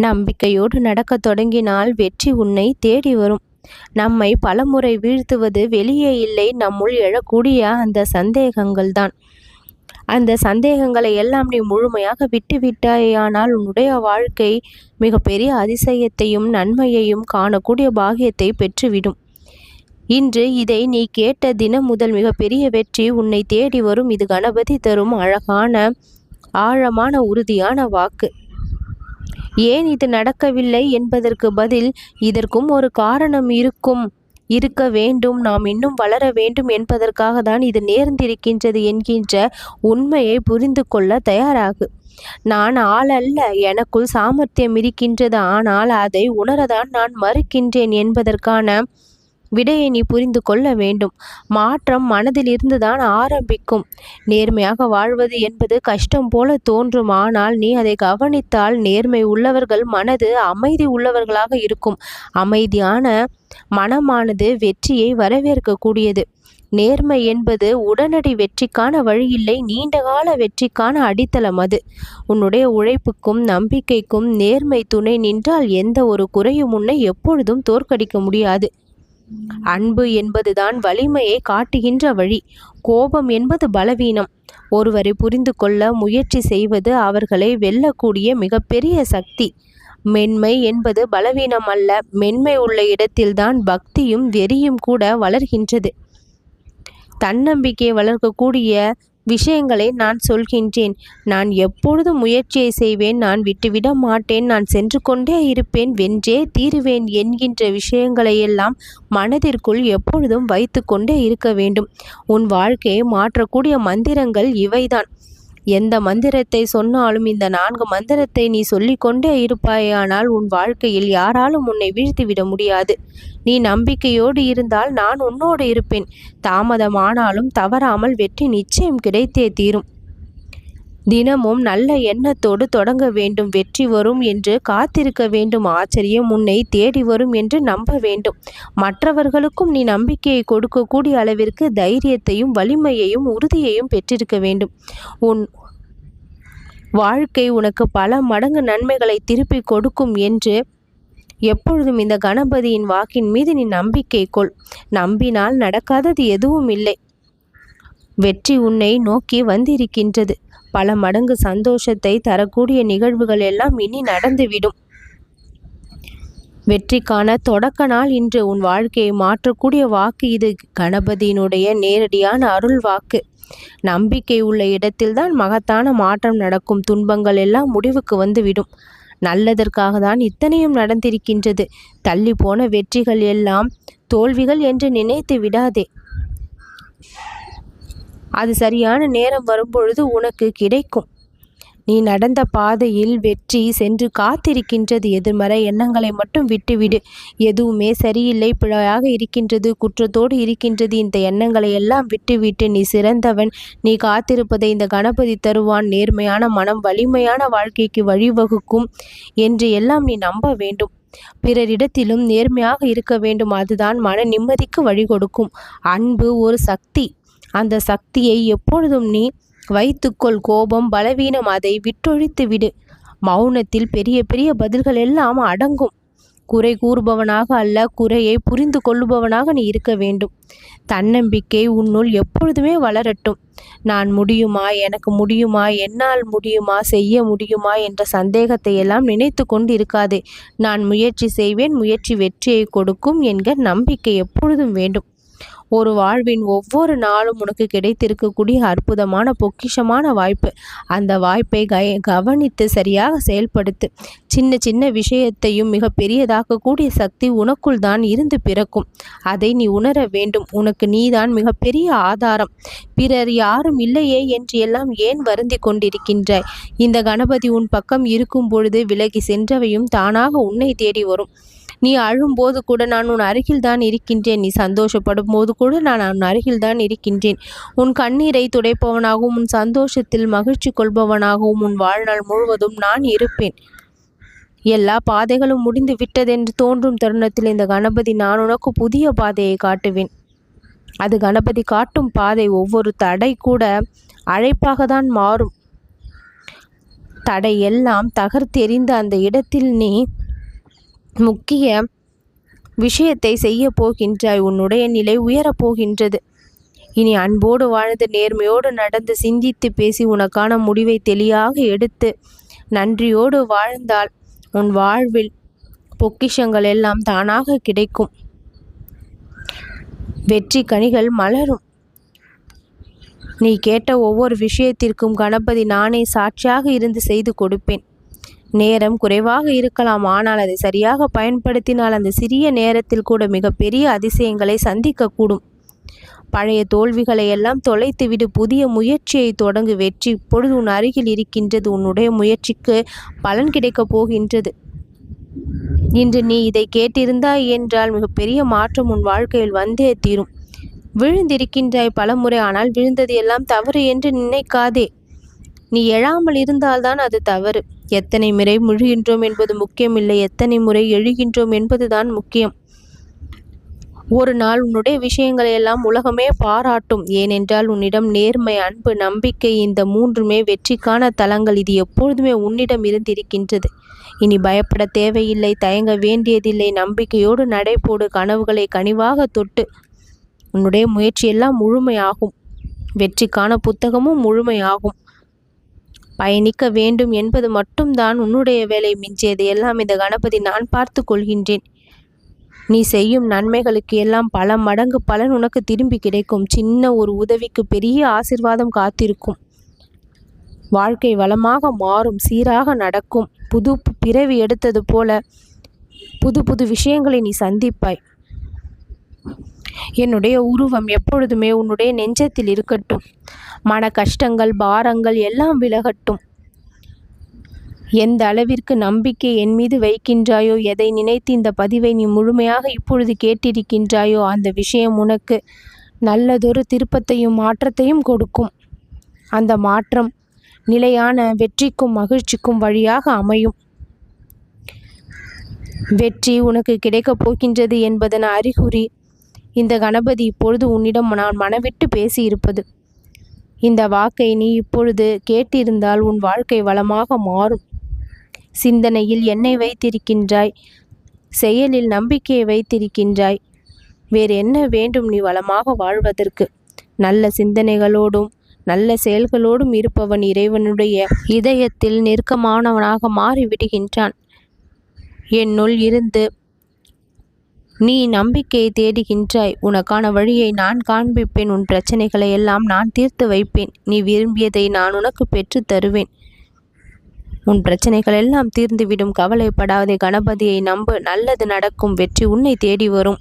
நம்பிக்கையோடு நடக்கத் தொடங்கினால் வெற்றி உன்னை தேடி வரும். நம்மை பலமுறை வீழ்த்துவது வெளியே இல்லை நம்முள் எழக்கூடிய அந்த சந்தேகங்கள்தான். அந்த சந்தேகங்களை எல்லாம் நீ முழுமையாக விட்டுவிட்டாயானால் உன்னுடைய வாழ்க்கை மிகப்பெரிய அதிசயத்தையும் நன்மையையும் காணக்கூடிய பாகியத்தை பெற்றுவிடும். இன்று இதை நீ கேட்ட தினம் முதல் மிகப்பெரிய வெற்றி உன்னை தேடி வரும். இது கணபதி தரும் அழகான ஆழமான உறுதியான வாக்கு. ஏன் இது நடக்கவில்லை என்பதற்கு பதில் இதற்கும் ஒரு காரணம் இருக்கும். இருக்க வேண்டும் நாம் இன்னும் வளர வேண்டும் என்பதற்காக தான் இது நேர்ந்திருக்கின்றது என்கின்ற உண்மையை புரிந்து கொள்ள தயாராகு. நான் ஆள் அல்ல எனக்குள் சாமர்த்தியம் இருக்கின்றது ஆனால் அதை உணரதான் நான் மறுக்கின்றேன் என்பதற்கான விடையை நீ புரிந்து கொள்ள வேண்டும். மாற்றம் மனதிலிருந்து தான் ஆரம்பிக்கும். நேர்மையாக வாழ்வது என்பது கஷ்டம் போல தோன்றும். ஆனால் நீ அதை கவனித்தால் நேர்மை உள்ளவர்கள் மனது அமைதி உள்ளவர்களாக இருக்கும். அமைதியான மனமானது வெற்றியை வரவேற்கக்கூடியது. நேர்மை என்பது உடனடி வெற்றிக்கான வழியில்லை நீண்டகால வெற்றிக்கான அடித்தளம் அது. உன்னுடைய உழைப்புக்கும் நம்பிக்கைக்கும் நேர்மை துணை நின்றால் எந்த ஒரு குறையும் உன்னை எப்பொழுதும் தோற்கடிக்க முடியாது. அன்பு என்பதுதான் வலிமையை காட்டுகின்ற வழி. கோபம் என்பது பலவீனம். ஒருவரை புரிந்து கொள்ள முயற்சி செய்வது அவர்களை வெல்லக்கூடிய மிகப்பெரிய சக்தி. மென்மை என்பது பலவீனம் அல்ல. மென்மை உள்ள இடத்தில்தான் பக்தியும் வெறியும் கூட வளர்கின்றது. தன்னம்பிக்கையை வளர்க்கக்கூடிய விஷயங்களை நான் சொல்கின்றேன். நான் எப்பொழுதும் முயற்சியை செய்வேன் நான் விட்டுவிட மாட்டேன் நான் சென்று கொண்டே இருப்பேன் வென்றே தீருவேன் என்கின்ற விஷயங்களையெல்லாம் மனதிற்குள் எப்பொழுதும் வைத்து கொண்டே இருக்க வேண்டும். உன் வாழ்க்கையை மாற்றக்கூடிய மந்திரங்கள் இவைதான். எந்த மந்திரத்தை சொன்னாலும் இந்த நான்கு மந்திரத்தை நீ சொல்லிக்கொண்டே இருப்பாயானால் உன் வாழ்க்கையில் யாராலும் உன்னை வீழ்த்திவிட முடியாது. நீ நம்பிக்கையோடு இருந்தால் நான் உன்னோடு இருப்பேன். தாமதமானாலும் தவறாமல் வெற்றி நிச்சயம் கிடைத்தே தீரும். தினமும் நல்ல எண்ணத்தோடு தொடங்க வேண்டும் வெற்றி வரும் என்று காத்திருக்க வேண்டும். ஆச்சரியம் உன்னை தேடி வரும் என்று நம்ப வேண்டும். மற்றவர்களுக்கும் நீ நம்பிக்கையை கொடுக்கக்கூடிய அளவிற்கு தைரியத்தையும் வலிமையையும் உறுதியையும் பெற்றிருக்க வேண்டும். உன் வாழ்க்கை உனக்கு பல மடங்கு நன்மைகளை திருப்பி கொடுக்கும் என்று எப்பொழுதும் இந்த கணபதியின் வாக்கின் மீது நீ நம்பிக்கை கொள். நம்பினால் நடக்காதது எதுவும் இல்லை. வெற்றி உன்னை நோக்கி வந்திருக்கின்றது. பல மடங்கு சந்தோஷத்தை தரக்கூடிய நிகழ்வுகள் எல்லாம் இனி நடந்துவிடும். வெற்றிக்கான தொடக்க நாள் இன்று உன் வாழ்க்கையை மாற்றக்கூடிய வாக்கு இது. கணபதியினுடைய நேரடியான அருள் வாக்கு. நம்பிக்கை உள்ள இடத்தில்தான் மகத்தான மாற்றம் நடக்கும். துன்பங்கள் எல்லாம் முடிவுக்கு வந்துவிடும். நல்லதற்காக தான் இத்தனையும் நடந்திருக்கின்றது. தள்ளி போன வெற்றிகள் எல்லாம் தோல்விகள் என்று நினைத்து விடாதே. அது சரியான நேரம் வரும்பொழுது உனக்கு கிடைக்கும். நீ நடந்த பாதையில் வெற்றி சென்று காத்திருக்கின்றது. எதிர்மறை எண்ணங்களை மட்டும் விட்டுவிடு. எதுவுமே சரியில்லை. பிழையாக இருக்கின்றது. குற்றத்தோடு இருக்கின்றது. இந்த எண்ணங்களை எல்லாம் விட்டுவிட்டு நீ சிறந்தவன். நீ காத்திருப்பதை இந்த கணபதி தருவான். நேர்மையான மனம் வலிமையான வாழ்க்கைக்கு வழிவகுக்கும் என்று எல்லாம் நீ நம்ப வேண்டும். பிறரிடத்திலும் நேர்மையாக இருக்க வேண்டும். அதுதான் மன நிம்மதிக்கு வழி கொடுக்கும் அன்பு ஒரு சக்தி. அந்த சக்தியை எப்பொழுதும் நீ வைத்துக்கொள். கோபம் பலவீனம் அதை விட்டொழித்து விடு. மௌனத்தில் பெரிய பெரிய பதில்கள் எல்லாம் அடங்கும். குறை கூறுபவனாக அல்ல குறையை புரிந்து கொள்ளுபவனாக நீ இருக்க வேண்டும். தன்னம்பிக்கை உன்னுள் எப்பொழுதுமே வளரட்டும். நான் முடியுமா எனக்கு முடியுமா என்னால் முடியுமா செய்ய முடியுமா என்ற சந்தேகத்தை எல்லாம் நினைத்து கொண்டு இருக்காதே நான் முயற்சி செய்வேன் முயற்சி வெற்றியை கொடுக்கும் என்கிற நம்பிக்கை எப்பொழுதும் வேண்டும். ஒரு வாழ்வின் ஒவ்வொரு நாளும் உனக்கு கிடைத்திருக்கக்கூடிய அற்புதமான பொக்கிஷமான வாய்ப்பு. அந்த வாய்ப்பை கவனித்து சரியாக செயல்படுத்து. சின்ன சின்ன விஷயத்தையும் மிக பெரியதாக்கக்கூடிய சக்தி உனக்குள் தான் இருந்து பிறக்கும். அதை நீ உணர வேண்டும். உனக்கு நீதான் மிகப்பெரிய ஆதாரம். பிறர் யாரும் இல்லையே என்று எல்லாம் ஏன் வருந்தி கொண்டிருக்கின்றாய்? இந்த கணபதி உன் பக்கம் இருக்கும் பொழுது விலகி சென்றவையும் தானாக உன்னை தேடி வரும். நீ அழும்போது கூட நான் உன் அருகில் தான் இருக்கின்றேன். நீ சந்தோஷப்படும் போது கூட நான் உன் அருகில் தான் இருக்கின்றேன். உன் கண்ணீரை துடைப்பவனாகவும் உன் சந்தோஷத்தில் மகிழ்ச்சி கொள்பவனாகவும் உன் வாழ்நாள் முழுவதும் நான் இருப்பேன். எல்லா பாதைகளும் முடிந்து விட்டதென்று தோன்றும் தருணத்தில் இந்த கணபதி நான் உனக்கு புதிய பாதையை காட்டுவேன். அது கணபதி காட்டும் பாதை ஒவ்வொரு தடை கூட அழைப்பாக தான் மாறும். தடை எல்லாம் தகர்த்தெறிந்த அந்த இடத்தில் நீ முக்கிய விஷயத்தை செய்ய போகின்றாய். உன்னுடைய நிலை உயரப் போகின்றது. இனி அன்போடு வாழ்ந்து நேர்மையோடு நடந்து சிந்தித்து பேசி உனக்கான முடிவை தெளிவாக எடுத்து நன்றியோடு வாழ்ந்தால் உன் வாழ்வில் பொக்கிஷங்கள் எல்லாம் தானாக கிடைக்கும். வெற்றி கனிகள் மலரும். நீ கேட்ட ஒவ்வொரு விஷயத்திற்கும் கணபதி நானே சாட்சியாக இருந்து செய்து கொடுப்பேன். நேரம் குறைவாக இருக்கலாம். ஆனால் அதை சரியாக பயன்படுத்தினால் அந்த சிறிய நேரத்தில் கூட மிகப்பெரிய அதிசயங்களை சந்திக்கக்கூடும். பழைய தோல்விகளை எல்லாம் தொலைத்துவிடு. புதிய முயற்சியை தொடங்கு. வெற்றி இப்பொழுது உன் அருகில் இருக்கின்றது. உன்னுடைய முயற்சிக்கு பலன் கிடைக்கப் போகின்றது. இன்று நீ இதை கேட்டிருந்தாய் என்றால் மிகப்பெரிய மாற்றம் உன் வாழ்க்கையில் வந்தே தீரும். விழுந்திருக்கின்றாய் பலமுறை. ஆனால் விழுந்தது எல்லாம் தவறு என்று நினைக்காதே. நீ எழாமல் இருந்தால்தான் அது தவறு. எத்தனை முறை முழுகின்றோம் என்பது முக்கியமில்லை எத்தனை முறை எழுகின்றோம் என்பதுதான் முக்கியம். ஒரு நாள் உன்னுடைய விஷயங்களை எல்லாம் உலகமே பாராட்டும். ஏனென்றால் உன்னிடம் நேர்மை அன்பு நம்பிக்கை இந்த மூன்றுமே வெற்றிக்கான தலங்கள். இது எப்பொழுதுமே உன்னிடம் இருந்திருக்கின்றது. இனி பயப்பட தேவையில்லை தயங்க வேண்டியதில்லை. நம்பிக்கையோடு நடைபோடு கனவுகளை கனிவாக தொட்டு. உன்னுடைய முயற்சியெல்லாம் முழுமையாகும். வெற்றிக்கான புத்தகமும் முழுமையாகும். பயணிக்க வேண்டும் என்பது மட்டும்தான் உன்னுடைய வேலை மிஞ்சியது. எல்லாம் இந்த கணபதி நான் பார்த்து கொள்கின்றேன். நீ செய்யும் நன்மைகளுக்கு எல்லாம் பல மடங்கு பலன் உனக்கு திரும்பி கிடைக்கும். சின்ன ஒரு உதவிக்கு பெரிய ஆசிர்வாதம் காத்திருக்கும். வாழ்க்கை வளமாக மாறும் சீராக நடக்கும். புது பிறவி எடுத்தது போல புது புது விஷயங்களை நீ சந்திப்பாய். என்னுடைய உருவம் எப்பொழுதுமே உன்னுடைய நெஞ்சத்தில் இருக்கட்டும். மன கஷ்டங்கள் பாரங்கள் எல்லாம் விலகட்டும். எந்த அளவிற்கு நம்பிக்கை என் மீது வைக்கின்றாயோ எதை நினைத்து இந்த பதிவை நீ முழுமையாக இப்பொழுது கேட்டிருக்கின்றாயோ அந்த விஷயம் உனக்கு நல்லதொரு திருப்பத்தையும் மாற்றத்தையும் கொடுக்கும். அந்த மாற்றம் நிலையான வெற்றிக்கும் மகிழ்ச்சிக்கும் வழியாக அமையும். வெற்றி உனக்கு கிடைக்கப் போகின்றது என்பதன் அறிகுறி இந்த கணபதி இப்பொழுது உன்னிடம் நான் மனவிட்டு பேசியிருப்பது. இந்த வாக்கை நீ இப்பொழுது கேட்டிருந்தால் உன் வாழ்க்கை வளமாக மாறும். சிந்தனையில் என்னை வைத்திருக்கின்றாய் செயலில் நம்பிக்கையை வைத்திருக்கின்றாய். வேறு என்ன வேண்டும் நீ வளமாக வாழ்வதற்கு? நல்ல சிந்தனைகளோடும் நல்ல செயல்களோடும் இருப்பவன் இறைவனுடைய இதயத்தில் நெருக்கமானவனாக மாறிவிடுகின்றான். என்னுள் இருந்து நீ நம்பிக்கையை தேடுகின்றாய். உனக்கான வழியை நான் காண்பிப்பேன். உன் பிரச்சனைகளை எல்லாம் நான் தீர்த்து வைப்பேன். நீ விரும்பியதை நான் உனக்கு பெற்று தருவேன். உன் பிரச்சனைகள் எல்லாம் தீர்ந்துவிடும். கவலைப்படாதே கணபதியை நம்பு. நல்லது நடக்கும். வெற்றி உன்னை தேடி வரும்.